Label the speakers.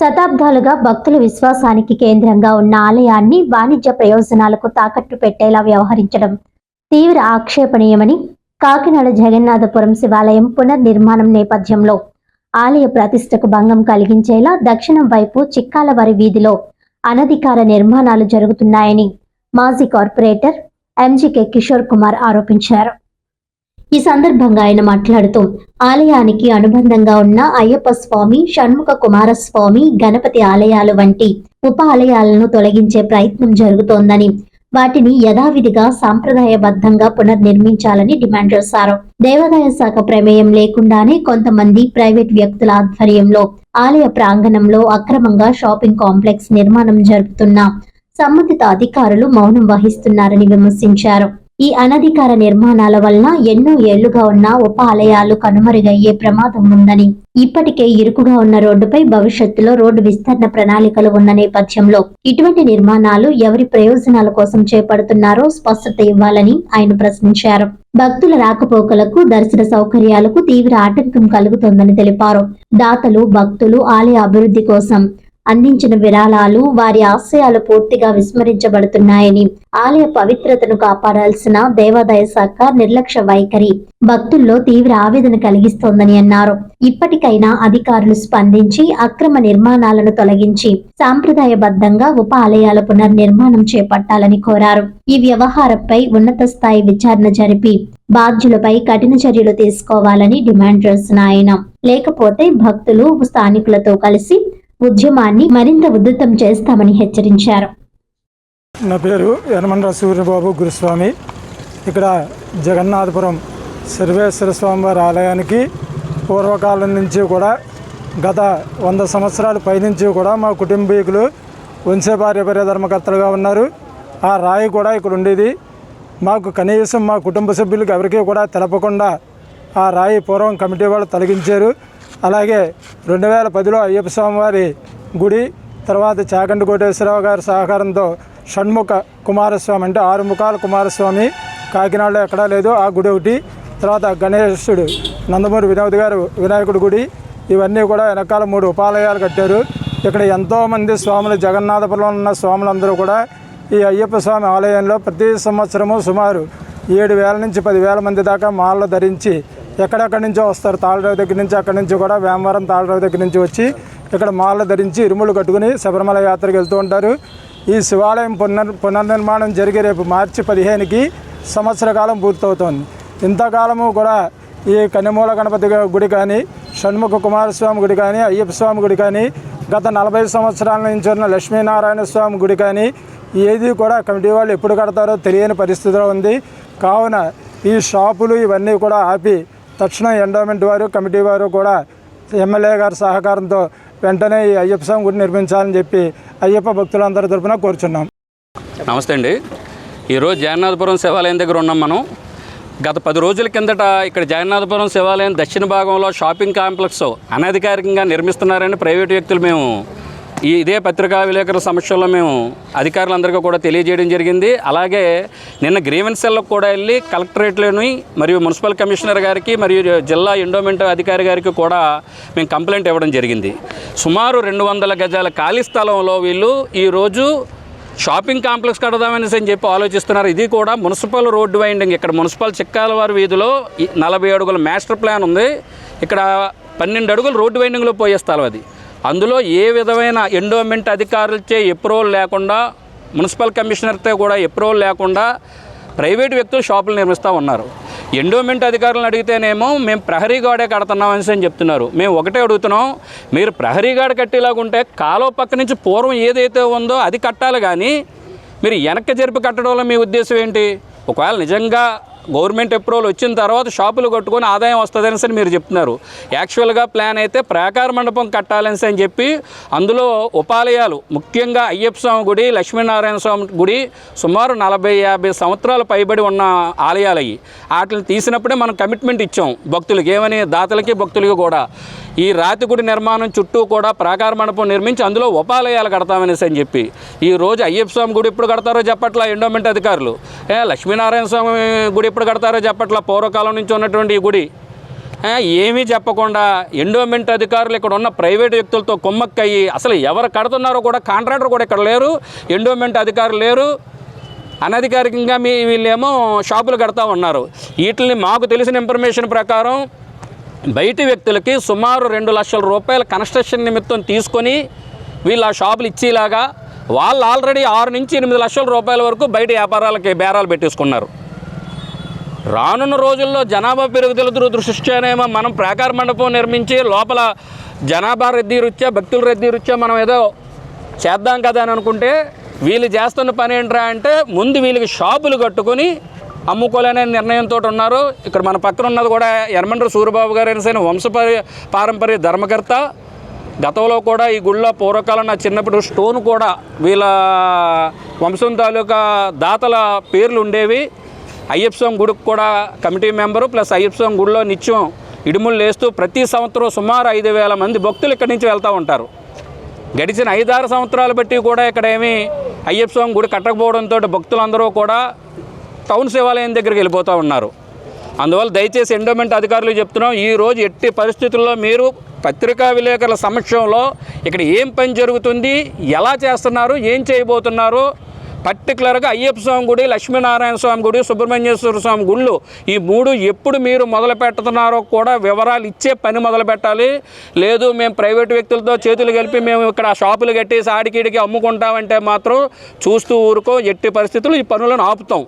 Speaker 1: శతాబ్దాలుగా భక్తుల విశ్వాసానికి కేంద్రంగా ఉన్న ఆలయాన్ని వాణిజ్య ప్రయోజనాలకు తాకట్టు పెట్టేలా వ్యవహరించడం తీవ్ర ఆక్షేపణీయమని కాకినాడ జగన్నాథపురం శివాలయం పునర్నిర్మాణం నేపథ్యంలో ఆలయ ప్రతిష్టకు భంగం కలిగించేలా దక్షిణం వైపు చిక్కాలవారి వీధిలో అనధికార నిర్మాణాలు జరుగుతున్నాయని మాజీ కార్పొరేటర్ ఎంజీకే కిషోర్ కుమార్ ఆరోపించారు. ఈ సందర్భంగా ఆయన మాట్లాడుతూ ఆలయానికి అనుబంధంగా ఉన్న అయ్యప్ప స్వామి షణ్ముఖ కుమారస్వామి గణపతి ఆలయాలు వంటి ఉప ఆలయాలను తొలగించే ప్రయత్నం జరుగుతోందని వాటిని యథావిధిగా సాంప్రదాయబద్ధంగా పునర్నిర్మించాలని డిమాండ్ చేశారు. దేవాదాయ శాఖ ప్రమేయం లేకుండానే కొంతమంది ప్రైవేట్ వ్యక్తుల ఆధ్వర్యంలో ఆలయ ప్రాంగణంలో అక్రమంగా షాపింగ్ కాంప్లెక్స్ నిర్మాణం జరుపుతున్న సంబంధిత అధికారులు మౌనం వహిస్తున్నారని విమర్శించారు. ఈ అనధికార నిర్మాణాల వలన ఎన్నో ఏళ్ళుగా ఉన్న ఉప ఆలయాలు కనుమరుగయ్యే ప్రమాదం ఉందని ఇప్పటికే ఇరుకుగా ఉన్న రోడ్డుపై భవిష్యత్తులో రోడ్డు విస్తరణ ప్రణాళికలు ఉన్న నేపథ్యంలో ఇటువంటి నిర్మాణాలు ఎవరి ప్రయోజనాల కోసం చేపడుతున్నారో స్పష్టత ఇవ్వాలని ఆయన ప్రశ్నించారు. భక్తుల రాకపోకలకు దర్శన సౌకర్యాలకు తీవ్ర ఆటంకం కలుగుతోందని తెలిపారు. దాతలు భక్తులు ఆలయ అభివృద్ధి కోసం అందించిన విరాళాలు వారి ఆశయాలు పూర్తిగా విస్మరించబడుతున్నాయని ఆలయ పవిత్రతను కాపాడాల్సిన దేవాదాయ శాఖ నిర్లక్ష్య వైఖరి భక్తుల్లో తీవ్ర ఆవేదన కలిగిస్తోందని అన్నారు. ఇప్పటికైనా అధికారులు స్పందించి అక్రమ నిర్మాణాలను తొలగించి సాంప్రదాయబద్ధంగా ఉప ఆలయాల పునర్నిర్మాణం చేపట్టాలని కోరారు. ఈ వ్యవహారంపై ఉన్నత స్థాయి విచారణ జరిపి బాధ్యులపై కఠిన చర్యలు తీసుకోవాలని డిమాండ్ చేసిన ఆయన లేకపోతే భక్తులు స్థానికులతో కలిసి ఉద్యమాన్ని మరింత ఉధృతం చేస్తామని హెచ్చరించారు.
Speaker 2: నా పేరు యనమండ్ర సూర్యబాబు గురుస్వామి. ఇక్కడ జగన్నాథపురం సర్వేశ్వర స్వామి వారి ఆలయానికి పూర్వకాలం నుంచి కూడా గత వంద సంవత్సరాల పైనుంచి కూడా మా కుటుంబీకులు వంశపార్యపర్య ధర్మకర్తలుగా ఉన్నారు. ఆ రాయి కూడా ఇక్కడ ఉండేది. మాకు కనీసం మా కుటుంబ సభ్యులకు ఎవరికీ కూడా తెలపకుండా ఆ రాయి పూర్వం కమిటీ వాళ్ళు తొలగించారు. అలాగే రెండు వేల పదిలో అయ్యప్ప స్వామి వారి గుడి తర్వాత చాకండి కోటేశ్వరరావు గారి సహకారంతో షణ్ముఖ కుమారస్వామి అంటే ఆరు ముఖాల కుమారస్వామి కాకినాడలో ఎక్కడా లేదు. ఆ గుడి ఒకటి తర్వాత గణేశుడు నందమూరి వినోద్ గారు వినాయకుడి గుడి ఇవన్నీ కూడా వెనకాల మూడు ఉపాలయాలు కట్టారు. ఇక్కడ ఎంతోమంది స్వాములు జగన్నాథపురంలో ఉన్న స్వాములందరూ కూడా ఈ అయ్యప్ప స్వామి ఆలయంలో ప్రతి సంవత్సరము సుమారు ఏడు వేల నుంచి పదివేల మంది దాకా మాలలు ధరించి ఎక్కడెక్కడి నుంచో వస్తారు. తాళరావు దగ్గర నుంచి అక్కడి నుంచి కూడా వేమవరం తాళరావు దగ్గర నుంచి వచ్చి ఇక్కడ మాలలు ధరించి ఇరుములు కట్టుకుని శబరిమల యాత్రకు వెళ్తూ ఉంటారు. ఈ శివాలయం పునర్ పునర్నిర్మాణం జరిగే రేపు మార్చి పదిహేనుకి సంవత్సర కాలం పూర్తవుతోంది. ఇంతకాలము కూడా ఈ కన్నెమూల గణపతి గుడి కానీ షణ్ముఖ కుమారస్వామి గుడి కానీ అయ్యప్ప స్వామి గుడి కానీ గత నలభై సంవత్సరాల నుంచి ఉన్న లక్ష్మీనారాయణ స్వామి గుడి కానీ ఏది కూడా కమిటీ వాళ్ళు ఎప్పుడు కడతారో తెలియని పరిస్థితిలో ఉంది. కావున ఈ షాపులు ఇవన్నీ కూడా ఆపి తక్షణ ఎండోమెంట్ వారు కమిటీ వారు కూడా ఎమ్మెల్యే గారి సహకారంతో వెంటనే ఈ అయ్యప్ప స్వామి గుడి నిర్మించాలని చెప్పి అయ్యప్ప భక్తులందరి తరఫున కోరుచున్నాం.
Speaker 3: నమస్తే అండి. ఈరోజు జగన్నాథపురం శివాలయం దగ్గర ఉన్నాం మనం. గత పది రోజుల కిందట ఇక్కడ జగన్నాథపురం శివాలయం దక్షిణ భాగంలో షాపింగ్ కాంప్లెక్స్ అనధికారికంగా నిర్మిస్తున్నారని ప్రైవేటు వ్యక్తులు మేము ఈ ఇదే పత్రికా విలేకరుల సమస్యల్లో మేము అధికారులందరికీ కూడా తెలియజేయడం జరిగింది. అలాగే నిన్న గ్రీవెన్స్ కూడా వెళ్ళి కలెక్టరేట్లోని మరియు మున్సిపల్ కమిషనర్ గారికి మరియు జిల్లా ఎండోమెంట్ అధికారి గారికి కూడా మేము కంప్లైంట్ ఇవ్వడం జరిగింది. సుమారు రెండు వందల గజాల ఖాళీ స్థలంలో వీళ్ళు ఈరోజు షాపింగ్ కాంప్లెక్స్ కడదామనేసి అని చెప్పి ఆలోచిస్తున్నారు. ఇది కూడా మున్సిపల్ రోడ్డు వైండింగ్. ఇక్కడ మున్సిపల్ చిక్కాలవారి వీధిలో నలభై అడుగుల మాస్టర్ ప్లాన్ ఉంది. ఇక్కడ పన్నెండు అడుగులు రోడ్డు వైండింగ్లో పోయే స్థలం అది. అందులో ఏ విధమైన ఎండోమెంట్ అధికారులచే ఎప్రూవల్ లేకుండా మున్సిపల్ కమిషనర్తో కూడా ఎప్రూవల్ లేకుండా ప్రైవేట్ వ్యక్తులు షాపులు నిర్మిస్తూ ఉన్నారు. ఎండోమెంట్ అధికారులను అడిగితేనేమో మేము ప్రహరీ గోడే కడుతున్నాం అనేసి అని చెప్తున్నారు. మేము ఒకటే అడుగుతున్నాం మీరు ప్రహరీ గోడ కట్టేలాగుంటే కాలువ పక్క నుంచి పూర్వం ఏదైతే ఉందో అది కట్టాలి కానీ మీరు వెనక్కి జరిపి కట్టడంలో మీ ఉద్దేశం ఏంటి? ఒకవేళ నిజంగా గవర్నమెంట్ అప్రూవల్ వచ్చిన తర్వాత షాపులు కట్టుకొని ఆదాయం వస్తుందని సరే మీరు చెప్తున్నారు. యాక్చువల్గా ప్లాన్ అయితే ప్రాకార మండపం కట్టాలని అని చెప్పి అందులో ఉపాలయాలు ముఖ్యంగా అయ్యప్ప స్వామి గుడి లక్ష్మీనారాయణ స్వామి గుడి సుమారు నలభై యాభై సంవత్సరాలు పైబడి ఉన్న ఆలయాలు అవి వాటిని తీసినప్పుడే మనం కమిట్మెంట్ ఇచ్చాం భక్తులకి ఏమని దాతలకి భక్తులకి కూడా. ఈ రాతి గుడి నిర్మాణం చుట్టూ కూడా ప్రాకార మండపం నిర్మించి అందులో ఉపాలయాలు కడతామనేసి అని చెప్పి. ఈ రోజు అయ్యప్ప స్వామి గుడి ఎప్పుడు కడతారో చెప్పట్లా ఎండోమెంట్ అధికారులు. ఏ లక్ష్మీనారాయణ స్వామి గుడి ఎప్పుడు కడతారో చెప్పట్లా పూర్వకాలం నుంచి ఉన్నటువంటి ఈ గుడి. ఏమీ చెప్పకుండా ఎండోమెంట్ అధికారులు ఇక్కడ ఉన్న ప్రైవేట్ వ్యక్తులతో కుమ్మక్కయ్యి అసలు ఎవరు కడుతున్నారో కూడా కాంట్రాక్టర్ కూడా ఇక్కడ లేరు ఎండోమెంట్ అధికారులు లేరు. అనధికారికంగా మీ వీళ్ళేమో షాపులు కడతా ఉన్నారు. వీటిని మాకు తెలిసిన ఇన్ఫర్మేషన్ ప్రకారం బయటి వ్యక్తులకి సుమారు రెండు లక్షల రూపాయల కన్స్ట్రక్షన్ నిమిత్తం తీసుకొని వీళ్ళు ఆ షాపులు ఇచ్చేలాగా వాళ్ళు ఆల్రెడీ ఆరు నుంచి ఎనిమిది లక్షల రూపాయల వరకు బయట వ్యాపారాలకి బేరాలు పెట్టేసుకున్నారు. రానున్న రోజుల్లో జనాభా పెరుగుదల దృష్ట్యానేమో మనం ప్రాకార మండపం నిర్మించి లోపల జనాభా రద్దీ రుత్యా భక్తుల రద్దీ రుత్యా మనం ఏదో చేద్దాం కదా అని అనుకుంటే వీళ్ళు చేస్తున్న పని ఏంట్రా అంటే ముందు వీళ్ళకి షాపులు కట్టుకొని అమ్ముకోలేనే నిర్ణయంతో ఉన్నారు. ఇక్కడ మన పక్కన ఉన్నది కూడా ఎర్మండ్ర సూర్యబాబు గారు అయిన వంశపరి పారంపర్య ధర్మకర్త. గతంలో కూడా ఈ గుళ్ళ పూర్వకాలం నా చిన్నప్పుడు స్టోన్ కూడా వీళ్ళ వంశం తాలూకా దాతల పేర్లు ఉండేవి. అయ్యప్ప స్వామి గుడికి కూడా committee member plus Ayyappa Swamy గుడిలో నిత్యం ఇడుములు లేస్తూ ప్రతి సంవత్సరం సుమారు ఐదు వేల మంది భక్తులు ఇక్కడి నుంచి వెళ్తూ ఉంటారు. గడిచిన ఐదారు సంవత్సరాలు బట్టి కూడా ఇక్కడ ఏమీ అయ్యప్ప స్వామి గుడి కట్టకపోవడంతో భక్తులందరూ కూడా టౌన్ శివాలయం దగ్గరికి వెళ్ళిపోతూ ఉన్నారు. అందువల్ల దయచేసి ఎండోమెంట్ అధికారులు చెప్తున్నాం ఈ రోజు ఎట్టి పరిస్థితుల్లో మీరు పత్రికా విలేకరుల సమక్షంలో ఇక్కడ ఏం పని జరుగుతుంది ఎలా చేస్తున్నారు ఏం చేయబోతున్నారు పర్టికులర్గా అయ్యప్ప స్వామి గుడి లక్ష్మీనారాయణ స్వామి గుడి సుబ్రహ్మణ్యేశ్వర స్వామి గుళ్ళు ఈ మూడు ఎప్పుడు మీరు మొదలు పెడుతున్నారో కూడా వివరాలు ఇచ్చే పని మొదలు పెట్టాలి. లేదు మేము ప్రైవేట్ వ్యక్తులతో చేతులు కలిపి మేము ఇక్కడ షాపులు కట్టేసి ఆడికిడికి అమ్ముకుంటామంటే మాత్రం చూస్తూ ఊరుకో ఎట్టి పరిస్థితులు ఈ పనులను ఆపుతాం.